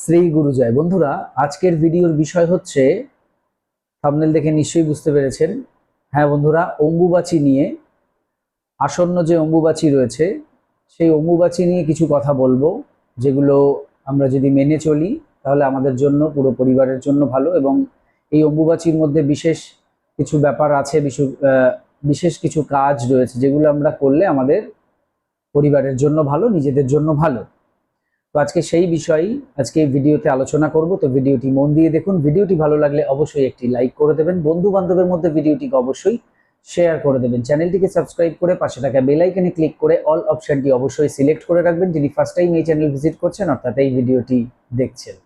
শ্রী গুরুজয় বন্ধুরা, আজকের ভিডিওর বিষয় হচ্ছে থাম্বনেল দেখে নিশ্চয়ই বুঝতে পেরেছেন। হ্যাঁ বন্ধুরা, অম্বুবাচী নিয়ে, আসন্ন যে অম্বুবাচী রয়েছে, সেই অম্বুবাচী নিয়ে কিছু কথা বলব, যেগুলো আমরা যদি মেনে চলি, তাহলে আমাদের জন্য, পুরো পরিবারের জন্য ভালো এবং এই অম্বুবাচীর মধ্যে বিশেষ কিছু ব্যাপার আছে বিশেষ কিছু কাজ রয়েছে, যেগুলো আমরা করলে আমাদের পরিবারের জন্য ভালো, নিজেদের জন্য ভালো। তো আজকে সেই বিষয়ই আজকে ভিডিওতে আলোচনা করব। তো ভিডিওটি মন দিয়ে দেখুন। ভিডিওটি ভালো লাগলে অবশ্যই একটি লাইক করে দেবেন। বন্ধু বান্ধবের মধ্যে ভিডিওটিকে অবশ্যই শেয়ার করে দেবেন। চ্যানেলটিকে সাবস্ক্রাইব করে পাশে থাকা বেল আইকনে ক্লিক করে অল অপশানটি অবশ্যই সিলেক্ট করে রাখবেন। যিনি ফার্স্ট টাইম এই চ্যানেল ভিজিট করছেন, অর্থাৎ এই ভিডিওটি দেখছেন।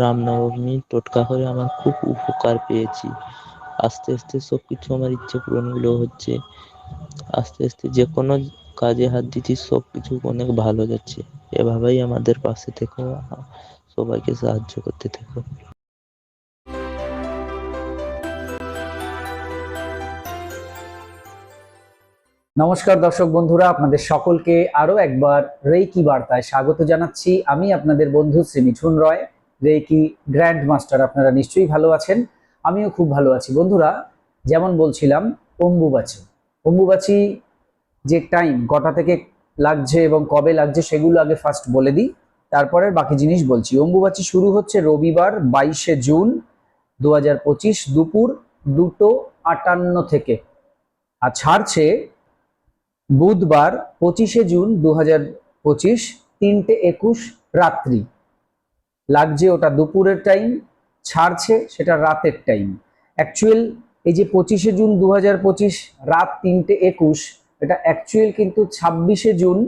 রামনবমী, টোটকা করে আমার খুব উপকার পেয়েছি। আস্তে আস্তে সব কিছু আমার ইচ্ছে পূরণগুলো হচ্ছে। আস্তে আস্তে যে কোনো কাজে হাত দিচ্ছি সব কিছু অনেক ভালো যাচ্ছে। এভাবেই আমাদের পাশে থেকো, সবাইকে সাহায্য করতে থেকো। নমস্কার দর্শক বন্ধুরা, আপনাদের সকলকে আরও একবার রেইকি বার্তায় স্বাগত জানাচ্ছি। আমি আপনাদের বন্ধু Shri Mithun Roy, Reiki grand master আপনারা নিশ্চয়ই ভালো আছেন? আমিও খুব ভালো আছি। বন্ধুরা, যেমন বলছিলাম, অম্বুবাচী। অম্বুবাচী যে টাইম কটা থেকে লাগছে এবং কবে লাগছে সেগুলো আগে ফার্স্ট বলে দিই। তারপরে বাকি জিনিস বলছি। অম্বুবাচী শুরু হচ্ছে রবিবার বাইশে জুন দু হাজার পঁচিশ দুপুর দুটো আটান্ন থেকে আর ছাড়ছে বুধবার পঁচিশে জুন দু হাজার পঁচিশ তিনটে একুশ রাত্রি। লাগছে ওটা দুপুরের টাইম ছাড়ছে সেটা রাতের টাইম অ্যাকচুয়াল এই যে পঁচিশে জুন দু হাজার পঁচিশ, রাত তিনটে একুশ এটা অ্যাকচুয়াল কিন্তু ছাব্বিশে জুন,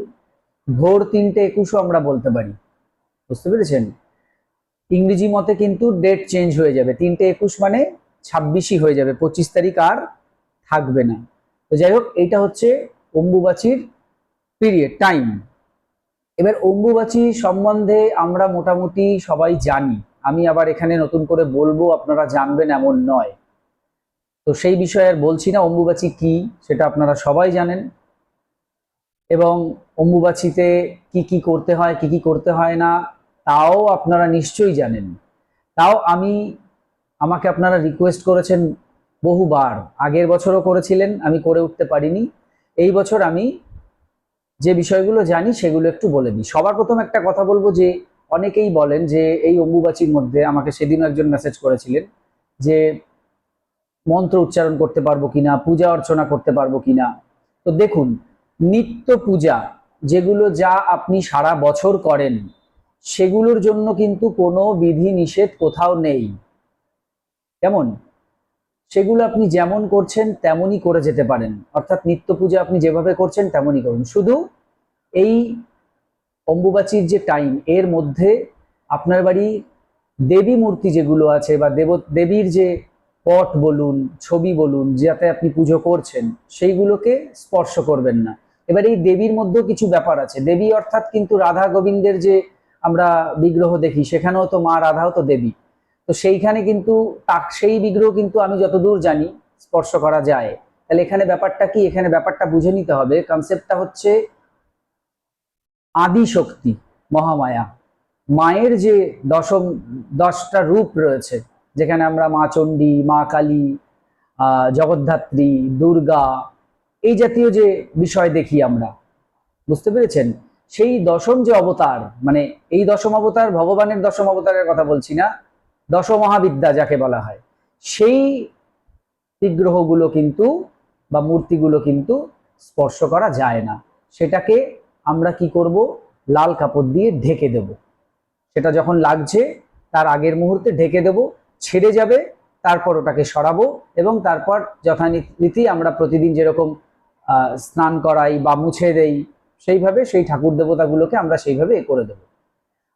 ভোর তিনটে একুশও আমরা বলতে পারি। বুঝতে পেরেছেন? ইংরেজি মতে কিন্তু ডেট চেঞ্জ হয়ে যাবে। তিনটে একুশ মানে ছাব্বিশই হয়ে যাবে, পঁচিশ তারিখ আর থাকবে না। তো যাই হোক এইটা হচ্ছে অম্বুবাচীর পিরিয়ড টাইম এবার অম্বুবাচী সম্বন্ধে আমরা মোটামুটি সবাই জানি। আমি আবার এখানে নতুন করে বলব, আপনারা জানবেন এমন নয়। তো সেই বিষয়ে আর বলছি না। অম্বুবাচী কি সেটা আপনারা সবাই জানেন। এবং অম্বুবাচীতে কি কি করতে হয়, কি কি করতে হয় না, তাও আপনারা নিশ্চয়ই জানেন। তাও আমি, আমাকে আপনারা রিকোয়েস্ট করেছেন বহুবার। আগের বছরও করেছিলেন, আমি করে উঠতে পারিনি। এই বছর আমি যে বিষয়গুলো জানি সেগুলো একটু বলে দিই। সবার প্রথম একটা কথা বলব যে, অনেকেই বলেন যে, এই অম্বুবাচীর মধ্যে আমাকে সেদিনও একজন মেসেজ করেছিলেন যে মন্ত্র উচ্চারণ করতে পারব কিনা, পূজা অর্চনা করতে পারব কিনা। তো দেখুন, নিত্য পূজা যেগুলো যা আপনি সারা বছর করেন, সেগুলোর জন্য কিন্তু কোনো বিধি নিষেধ কোথাও নেই। কেমন? সেগুলো আপনি যেমন করছেন তেমনই করে যেতে পারেন। অর্থাৎ নিত্য পূজা আপনি যেভাবে করছেন তেমনই করুন। শুধু এই অম্বুবাচীর যে টাইম এর মধ্যে আপনার বাড়ি দেবী মূর্তি যেগুলো আছে বা দেব, দেবীর যে পট বলুন, ছবি বলুন, যাতে আপনি পুজো করছেন, সেইগুলোকে স্পর্শ করবেন না। এবার এই দেবীর মধ্যেও কিছু ব্যাপার আছে। দেবী অর্থাৎ কিন্তু রাধা গোবিন্দের যে আমরা বিগ্রহ দেখি, সেখানেও তো মা রাধাও তো দেবী। তো সেইখানে কিন্তু সেই বিগ্রহ কিন্তু আমি যতদূর জানি স্পর্শ করা যায়। তাহলে এখানে ব্যাপারটা কি? এখানে ব্যাপারটা বুঝে নিতে হবে। কনসেপ্টটা হচ্ছে আদি শক্তি মহামায়া। মায়ের যে দশম, দশটা রূপ রয়েছে যেখানে আমরা মা চণ্ডী, মা কালী জগদ্ধাত্রী, দুর্গা, এই জাতীয় যে বিষয় দেখি আমরা, বুঝতে পেরেছেন? সেই দশম যে অবতার মানে এই দশম অবতার ভগবানের দশম অবতারের কথা বলছি না দশ মহাবিদ্যা যাকে বলা হয়, সেই বিগ্রহগুলো কিন্তু বা মূর্তিগুলো কিন্তু স্পর্শ করা যায় না। সেটাকে আমরা কি করব? লাল কাপড় দিয়ে ঢেকে দেব। সেটা যখন লাগছে, তার আগের মুহূর্তে ঢেকে দেব ছেড়ে যাবে, তারপর ওটাকে সরাবো এবং তারপর যথারীতি আমরা প্রতিদিন যেরকম স্নান করাই বা মুছে দেই, সেইভাবে সেই ঠাকুর দেবতাগুলোকে আমরা সেইভাবে এ করে দেবো।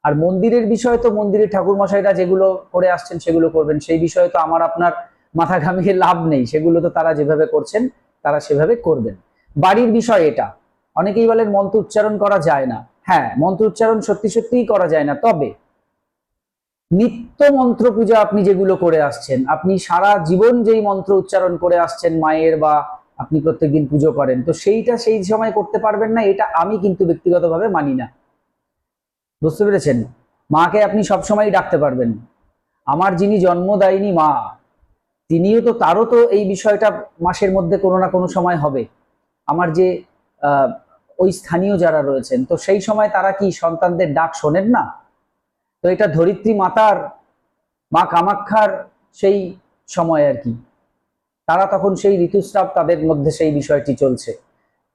আর মন্দিরের বিষয়ে তো মন্দিরের ঠাকুর মশাইরা যেগুলো করে আসছেন সেগুলো করবেন, সেই বিষয়ে তো আমার আপনার মাথা ঘামিয়ে লাভ নেই, সেগুলো তো তারা যেভাবে করছেন, তারা সেভাবে করবেন। বাড়ির বিষয় এটা, অনেকেই বলেন মন্ত্র উচ্চারণ করা যায় না। হ্যাঁ মন্ত্র উচ্চারণ সত্যি সত্যিই করা যায় না, তবে নিত্য মন্ত্র পূজা আপনি যেগুলো করে আসছেন, আপনি সারা জীবন যেই মন্ত্র উচ্চারণ করে আসছেন মায়ের বা আপনি প্রত্যেকদিন পুজো করেন, তো সেইটা সেই সময় করতে পারবেন না, এটা আমি কিন্তু ব্যক্তিগতভাবে মানি না। বুঝতে পেরেছেন? মাকে আপনি সবসময় ডাকতে পারবেন। আমার যিনি জন্ম দেয়নি মা, তিনিও তো, তারও তো এই বিষয়টা মাসের মধ্যে কোনো না কোনো সময় হবে। আমার যে ওই স্থানীয় যারা রয়েছেন, তো সেই সময় তারা কি সন্তানদের ডাক শোনেন না? তো এটা ধরিত্রী মাতার, মা কামাক্ষার সেই সময় আর কি। তারা তখন সেই ঋতুস্রাব তাদের মধ্যে সেই বিষয়টি চলছে।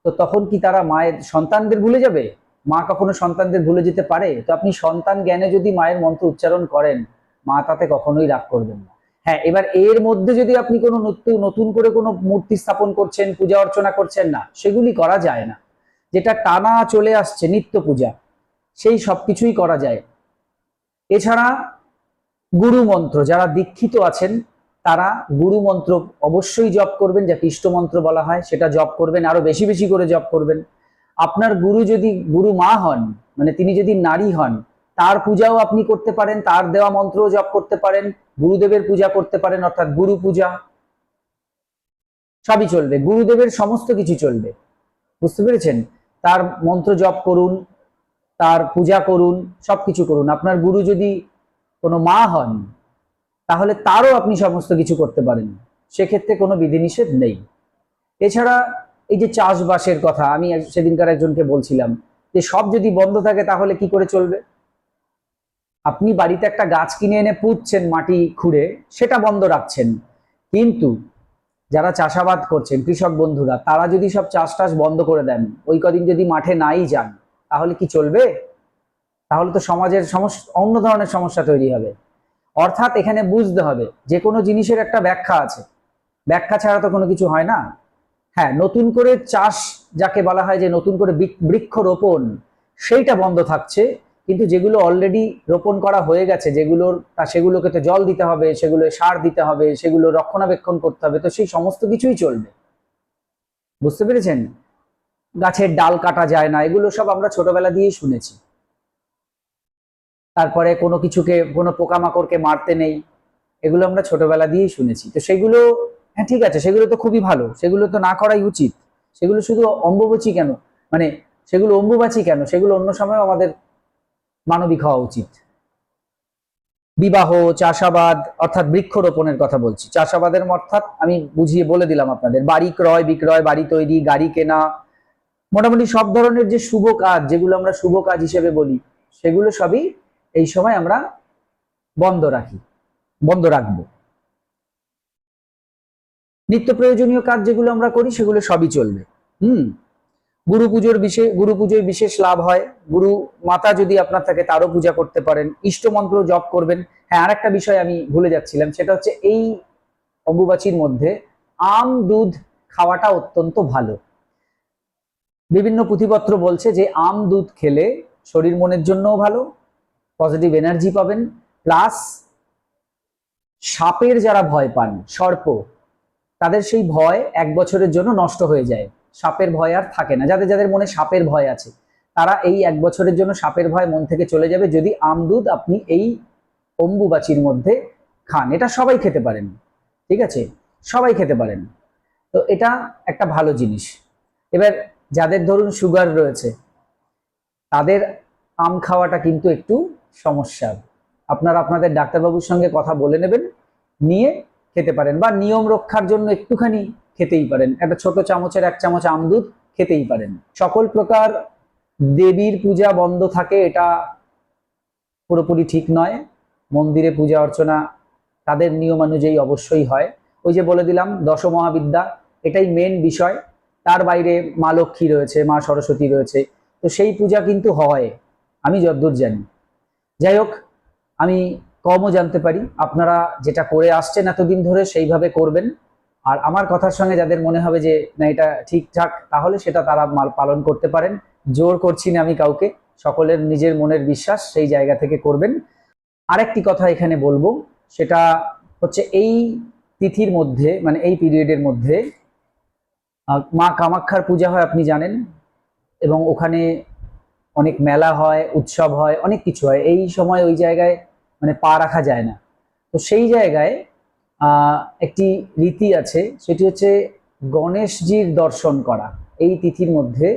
তো তখন কি তারা মায়ের সন্তানদের ভুলে যাবে? মা কখনো সন্তানদের ভুলে যেতে পারে? তো আপনি সন্তান জ্ঞানে যদি মায়ের মন্ত্র উচ্চারণ করেন, মা তাতে কখনোই রাগ করবেন না। হ্যাঁ এবার এর মধ্যে যদি আপনি কোনো নতুন নতুন করে কোনো মূর্তি স্থাপন করছেন, পূজা অর্চনা করছেন না, সেগুলি করা যায় না। যেটা টানা চলে আসছে, নিত্য পূজা, সেই সবকিছুই করা যায়। এছাড়া গুরু মন্ত্র, যারা দীক্ষিত আছেন, তারা গুরু মন্ত্র অবশ্যই জপ করবেন যাকে ইষ্ট মন্ত্র বলা হয়, সেটা জপ করবেন, আরও বেশি বেশি করে জপ করবেন। আপনার গুরু যদি, গুরু মা হন মানে তিনি যদি নারী হন, তার পূজাও আপনি করতে পারেন, তার দেওয়া মন্ত্রও জপ করতে পারেন, গুরুদেবের পূজা করতে পারেন, অর্থাৎ গুরু পূজা। সবই চলবে, গুরুদেবের সমস্ত কিছু চলবে। বুঝতে পেরেছেন? তার মন্ত্র জপ করুন তার পূজা করুন, সবকিছু করুন। আপনার গুরু যদি কোনো মা হন, তাহলে তারও আপনি সমস্ত কিছু করতে পারেন। সেক্ষেত্রে কোনো বিধিনিষেধ নেই। এছাড়া এই যে চাষবাসের কথা, আমি সেদিনকার একজনকে বলছিলাম যে সব যদি বন্ধ থাকে তাহলে কি করে চলবে? আপনি বাড়িতে একটা গাছ কিনে এনে পুঁতছেন মাটি খুঁড়ে, সেটা বন্ধ রাখছেন। কিন্তু যারা চাষাবাদ করছেন, কৃষক বন্ধুরা, তারা যদি সব চাষ টাস বন্ধ করে দেন, ওই কদিন যদি মাঠে নাই যান তাহলে কি চলবে? তাহলে তো সমাজের সমস্যা অন্য ধরনের সমস্যা তৈরি হবে। অর্থাৎ এখানে বুঝতে হবে, যে কোনো জিনিসের একটা ব্যাখ্যা আছে। ব্যাখ্যা ছাড়া তো কোনো কিছু হয় না। হ্যাঁ নতুন করে চাষ যাকে বলা হয় যে নতুন করে বৃক্ষ রোপণ, সেইটা বন্ধ থাকছে। কিন্তু যেগুলো অলরেডি রোপণ করা হয়ে গেছে, যেগুলোর, তা সেগুলোকে তো জল দিতে হবে, সেগুলো সার দিতে হবে, সেগুলো রক্ষণাবেক্ষণ করতে হবে, তো সেই সমস্ত কিছুই চলবে। বুঝতে পেরেছেন? গাছের ডাল কাটা যায় না, এগুলো সব আমরা ছোটবেলা দিয়েই শুনেছি। তারপরে কোনো কিছুকে, কোনো পোকামাকড়কে মারতে নেই, এগুলো আমরা ছোটবেলা দিয়েই শুনেছি। তো সেগুলো হ্যাঁ ঠিক আছে, সেগুলো তো খুবই ভালো, সেগুলো তো না করাই উচিত। সেগুলো শুধু অম্বুবাচী কেন? মানে সেগুলো অম্বুবাচী কেন? সেগুলো অন্য সময় আমাদের মানবিক হওয়া উচিত। বিবাহ, চাষাবাদ, অর্থাৎ বৃক্ষরোপণের কথা বলছি। চাষাবাদের অর্থাৎ আমি বুঝিয়ে বলে দিলাম আপনাদের, বাড়ি ক্রয় বিক্রয় বাড়ি তৈরি, গাড়ি কেনা মোটামুটি সব ধরনের যে শুভ কাজ, যেগুলো আমরা শুভ কাজ হিসেবে বলি, সেগুলো সবই এই সময় আমরা বন্ধ রাখি, বন্ধ রাখব। নিত্য প্রয়োজনীয় কাজ যেগুলো আমরা করি, সেগুলো সবই চলবে। হুম? গুরু পুজোর বিশেষ, গুরু পুজোয় বিশেষ লাভ হয়। গুরু মাতা যদি আপনার থাকে, তারও পূজা করতে পারেন। ইষ্ট মন্ত্র জপ করবেন। হ্যাঁ আরেকটা বিষয় আমি ভুলে যাচ্ছিলাম, সেটা হচ্ছে এই অম্বুবাচীর মধ্যে আম, দুধ খাওয়াটা অত্যন্ত ভালো। বিভিন্ন পুঁথিপত্র বলছে যে আম দুধ খেলে শরীর মনের জন্যও ভালো পজিটিভ এনার্জি পাবেন প্লাস সাপের যারা ভয় পান, সর্প, তাদের সেই ভয় এক বছরের জন্য নষ্ট হয়ে যায়। সাপের ভয় আর থাকে না। যাদের যাদের মনে সাপের ভয় আছে, তারা এই এক বছরের জন্য সাপের ভয় মন থেকে চলে যাবে যদি আম দুধ আপনি এই অম্বুবাচির মধ্যে খান। এটা সবাই খেতে পারেন, ঠিক আছে? সবাই খেতে পারেন। তো এটা একটা ভালো জিনিস। এবার যাদের ধরুন সুগার রয়েছে, তাদের আম খাওয়াটা কিন্তু একটু সমস্যার আপনারা আপনাদের ডাক্তারবাবুর সঙ্গে কথা বলে নেবেন, নিয়ে খেতে পারেন বা নিয়ম রক্ষার জন্য একটুখানি খেতেই পারেন। একটা ছোট চামচের এক চামচ আম দুধ খেতেই পারেন। সকল প্রকার দেবীর পূজা বন্ধ থাকে, এটা পুরোপুরি ঠিক নয়। মন্দিরে পূজা অর্চনা তাদের নিয়ম অনুযায়ী অবশ্যই হয়। ওই যে বলে দিলাম দশ মহাবিদ্যা এটাই মেন বিষয়। তার বাইরে মা লক্ষ্মী রয়েছে, মা সরস্বতী রয়েছে। তো সেই পূজা কিন্তু হয়, আমি যদ্দূর জানি। যাই হোক, আমি কমও জানতে পারি, আপনারা যেটা করে আসছেন এতদিন ধরে সেইভাবে করবেন। আর আমার কথার সঙ্গে যাদের মনে হবে যে, না, এটা ঠিকঠাক তাহলে সেটা তারা পালন করতে পারেন। জোর করছি না আমি কাউকে, সকলের নিজের মনের বিশ্বাস সেই জায়গা থেকে করবেন। আরেকটি কথা এখানে বলব, সেটা হচ্ছে এই তিথির মধ্যে মানে এই পিরিয়ডের মধ্যে মা কামাক্ষার পূজা হয়, আপনি জানেন। এবং ওখানে অনেক মেলা হয়, উৎসব হয়, অনেক কিছু হয়। এই সময় ওই জায়গায় মানে পা রাখা যায় না। তো সেই জায়গায় একটি রীতি আছে, সেটি হচ্ছে গণেশজির দর্শন করা। এই তিথির মধ্যে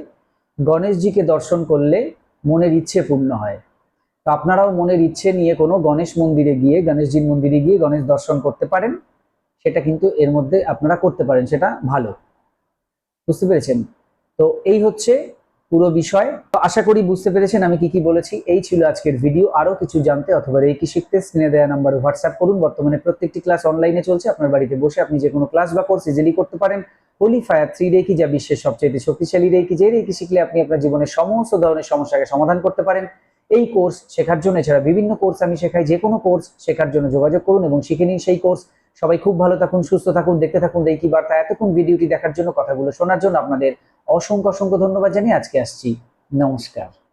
গণেশজিকে দর্শন করলে মনের ইচ্ছে পূর্ণ হয়। তো আপনারাও মনের ইচ্ছে নিয়ে কোনো গণেশ মন্দিরে গিয়ে, গণেশজির মন্দিরে গিয়ে গণেশ দর্শন করতে পারেন। সেটা কিন্তু এর মধ্যে আপনারা করতে পারেন, সেটা ভালো। বুঝতে পেরেছেন? তো এই হচ্ছে পুরো বিষয়। তো আশা করি বুঝতে পেরেছেন আমি কি কি বলেছি। এই ছিল আজকের ভিডিও। আরও কিছু জানতে অথবা কি শিখতে স্ক্রিনে দেওয়া নাম্বারে হোয়াটসঅ্যাপ করুন। বর্তমানে প্রত্যেকটি ক্লাস অনলাইনে চলছে। আপনার বাড়িতে বসে আপনি যে কোনো ক্লাস বা কোর্স ইজিলি করতে পারেন। হোলি ফায়ার থ্রি রেকি যা বিশ্বের সবচেয়ে শক্তিশালী রেকি যে রেকি শিখলে আপনি আপনার জীবনের সমস্ত ধরনের সমস্যাকে সমাধান করতে পারেন। এই কোর্স শেখার জন্য, এছাড়া বিভিন্ন কোর্স আমি শেখাই। যে কোনো কোর্স শেখার জন্য যোগাযোগ করুন এবং শিখে নিন সেই কোর্স। সবাই খুব ভালো থাকুন, সুস্থ থাকুন, দেখতে থাকুন রেকি বার্তা, এতক্ষণ ভিডিওটি দেখার জন্য কথাগুলো শোনার জন্য আপনাদের অসংখ্য অসংখ্য ধন্যবাদ জানিয়ে আজকে আসছি। নমস্কার।